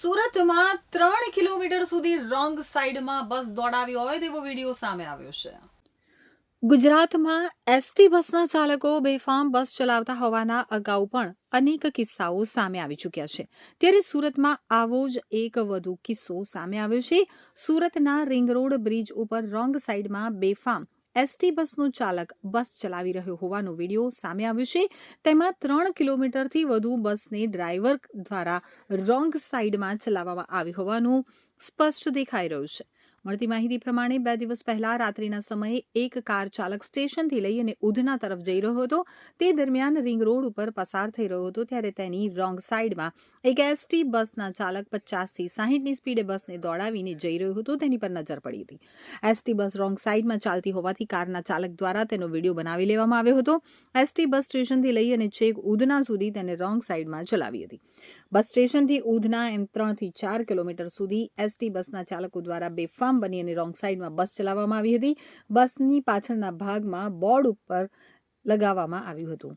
સુરતમાં ત્રણ કિલોમીટર સુધી રોંગ સાઈડમાં બસ દોડાવી હોય તેવો વીડિયો સામે આવ્યો છે. ગુજરાતમાં એસટી બસના ચાલકો બેફામ બસ ચલાવતા હોવાના અગાઉ પણ અનેક કિસ્સાઓ સામે આવી ચૂક્યા છે. ત્યારે સુરતમાં આવો જ એક વધુ કિસ્સો સામે આવ્યો છે. સુરતના રિંગ રોડ બ્રિજ ઉપર રોંગ સાઈડમાં બેફામ એસટી બસનો ચાલક બસ ચલાવી રહ્યો હોવાનો વીડિયો સામે આવ્યો છે. તેમાં ત્રણ કિલોમીટરથી વધુ બસને ડ્રાઈવર દ્વારા રોંગ સાઈડમાં ચલાવવામાં આવી હોવાનું સ્પષ્ટ દેખાઈ રહ્યું છે. મળતી માહિતી પ્રમાણે બે દિવસ પહેલા રાત્રિના સમયે એક કાર ચાલક સ્ટેશનથી લઈ અને ઉધના તરફ જઈ રહ્યો હતો. તે દરમિયાન રિંગ રોડ ઉપર પસાર થઈ રહ્યો હતો ત્યારે તેની રોંગ સાઈડમાં એક એસટી બસના ચાલક પચાસથી સાહીઠની સ્પીડે બસને દોડાવીને જઈ રહ્યો હતો. તેની પર નજર પડી હતી. એસટી બસ રોંગ સાઈડમાં ચાલતી હોવાથી કારના ચાલક દ્વારા તેનો વીડિયો બનાવી લેવામાં આવ્યો હતો. એસટી બસ સ્ટેશનથી લઈ અને છેક ઉધના સુધી તેને રોંગ સાઈડમાં ચલાવી હતી. બસ સ્ટેશનથી ઉધના એમ ત્રણથી ચાર કિલોમીટર સુધી એસટી બસના ચાલકો દ્વારા બેફામ બની અને રોંગ સાઈડમાં બસ ચલાવવામાં આવી હતી. બસની પાછળના ભાગમાં બોર્ડ ઉપર લગાવવામાં આવ્યું હતું.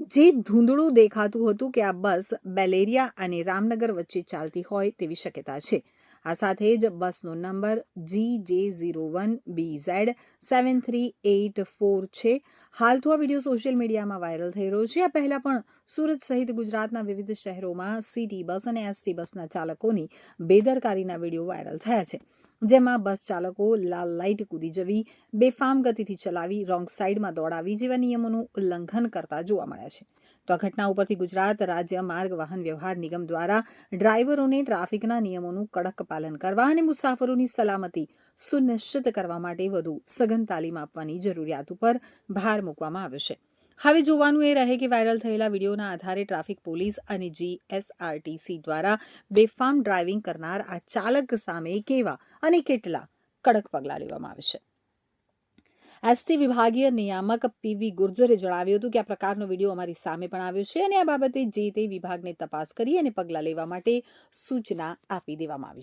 જે ધૂંધળું દેખાતું હતું કે આ બસ બેલેરિયા અને રામનગર વચ્ચે ચાલતી હોય તેવી શક્યતા છે. આ સાથે જ બસનો number G J zero one B Z seven three eight four છે. હાલ તો આ વીડિયો સોશિયલ મીડિયામાં વાયરલ થઈ રહ્યો છે. આ પહેલાં પણ સુરત સહિત ગુજરાતના વિવિધ શહેરોમાં સિટી બસ અને એસટી બસના ચાલકોની બેદરકારીના વીડિયો વાયરલ થયા છે. જેમાં બસ ચાલકો લાલ લાઇટ કૂદી જવી, બેફામ ગતિથી ચલાવી, રોંગ સાઈડમાં દોડાવી જેવા નિયમોનું ઉલ્લંઘન કરતા જોવા મળ્યા છે. તો આ ઘટના ઉપરથી ગુજરાત રાજ્ય માર્ગ વાહન વ્યવહાર નિગમ દ્વારા ડ્રાઈવરોને ટ્રાફિકના નિયમોનું કડક પાલન કરવા અને મુસાફરોની સલામતી સુનિશ્ચિત કરવા માટે વધુ સઘન તાલીમ આપવાની જરૂરિયાત ઉપર ભાર મૂકવામાં આવ્યો છે. હવે જોવાનું એ રહે કે વાયરલ થયેલા વિડીયોના આધારે ટ્રાફિક પોલીસ અને જીએસઆરટીસી દ્વારા બેફામ ડ્રાઇવિંગ કરનાર આ ચાલક સામે કેવા અને કેટલા કડક પગલાં લેવામાં આવે છે. એસટી વિભાગીય નિયામક પીવી ગુર્જરે જણાવ્યું હતું કે આ પ્રકારનો વીડિયો અમારી સામે પણ આવ્યો છે અને આ બાબતે જે તે વિભાગને તપાસ કરી અને પગલાં લેવા માટે સૂચના આપી દેવામાં આવી છે